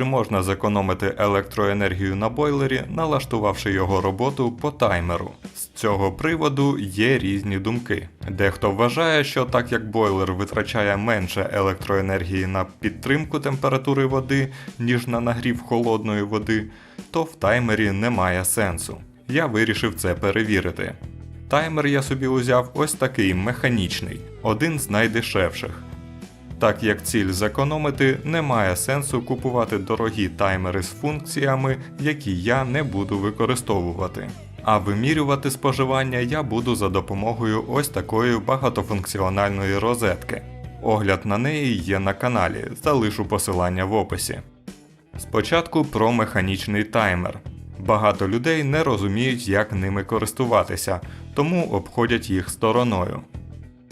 чи можна зекономити електроенергію на бойлері, налаштувавши його роботу по таймеру. З цього приводу є різні думки. Дехто вважає, що так як бойлер витрачає менше електроенергії на підтримку температури води, ніж на нагрів холодної води, то в таймері немає сенсу. Я вирішив це перевірити. Таймер я собі узяв ось такий механічний, один з найдешевших. Так як ціль зекономити, немає сенсу купувати дорогі таймери з функціями, які я не буду використовувати. А вимірювати споживання я буду за допомогою ось такої багатофункціональної розетки. Огляд на неї є на каналі, залишу посилання в описі. Спочатку про механічний таймер. Багато людей не розуміють, як ними користуватися, тому обходять їх стороною.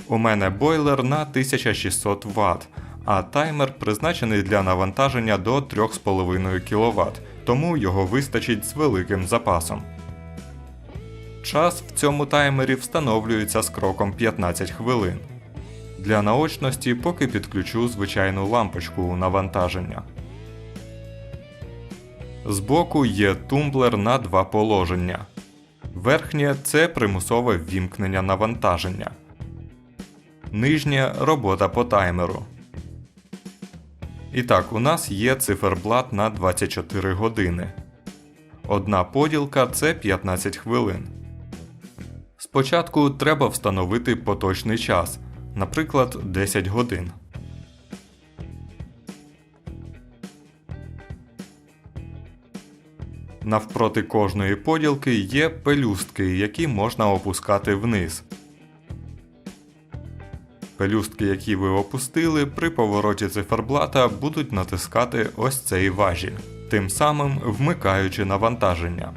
У мене бойлер на 1600 Вт, а таймер призначений для навантаження до 3,5 кВт, тому його вистачить з великим запасом. Час в цьому таймері встановлюється з кроком 15 хвилин. Для наочності поки підключу звичайну лампочку навантаження. Збоку є тумблер на два положення. Верхнє це примусове ввімкнення навантаження. Нижнє робота по таймеру. І так, у нас є циферблат на 24 години. Одна поділка це 15 хвилин. Спочатку треба встановити поточний час, наприклад, 10 годин. Навпроти кожної поділки є пелюстки, які можна опускати вниз. Пелюстки, які ви опустили, при повороті циферблата будуть натискати ось цей важіль, тим самим вмикаючи навантаження.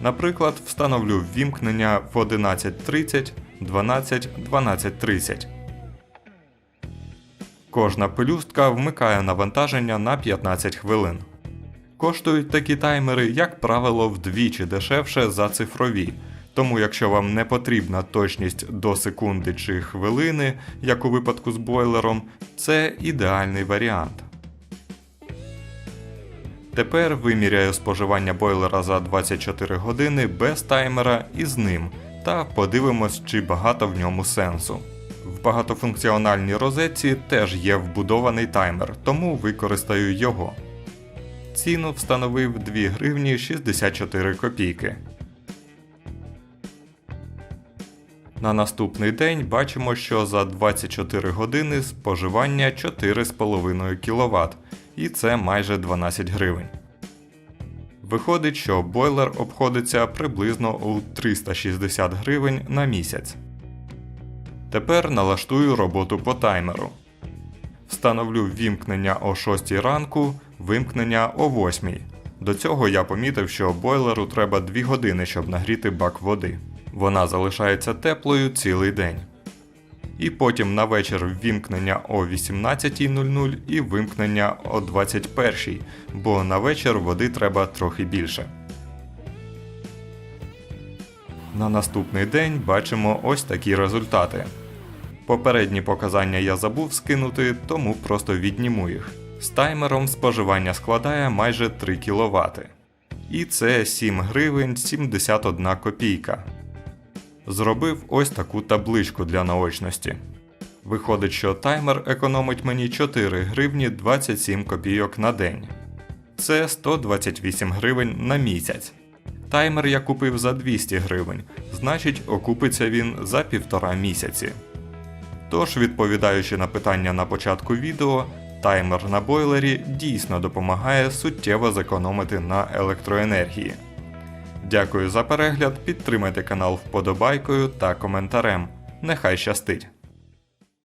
Наприклад, встановлю ввімкнення в 11.30, 12, 12.30. Кожна пелюстка вмикає навантаження на 15 хвилин. Коштують такі таймери, як правило, вдвічі дешевше за цифрові. Тому, якщо вам не потрібна точність до секунди чи хвилини, як у випадку з бойлером, це ідеальний варіант. Тепер виміряю споживання бойлера за 24 години без таймера і з ним, та подивимось, чи багато в ньому сенсу. В багатофункціональній розетці теж є вбудований таймер, тому використаю його. Ціну встановив 2 гривні 64 копійки. На наступний день бачимо, що за 24 години споживання 4,5 кВт, і це майже 12 гривень. Виходить, що бойлер обходиться приблизно у 360 гривень на місяць. Тепер налаштую роботу по таймеру. Встановлю вімкнення о 6 ранку, вимкнення о 8. До цього я помітив, що бойлеру треба 2 години, щоб нагріти бак води. Вона залишається теплою цілий день. І потім на вечір ввімкнення о 18.00 і вимкнення о 21.00, бо на вечір води треба трохи більше. На наступний день бачимо ось такі результати. Попередні показання я забув скинути, тому просто відніму їх. З таймером споживання складає майже 3 кВт. І це 7 гривень 71 копійка. Зробив ось таку табличку для наочності. Виходить, що таймер економить мені 4 гривні 27 копійок на день. Це 128 гривень на місяць. Таймер я купив за 200 гривень, значить окупиться він за півтора місяці. Тож, відповідаючи на питання на початку відео, таймер на бойлері дійсно допомагає суттєво зекономити на електроенергії. Дякую за перегляд, підтримайте канал вподобайкою та коментарем. Нехай щастить!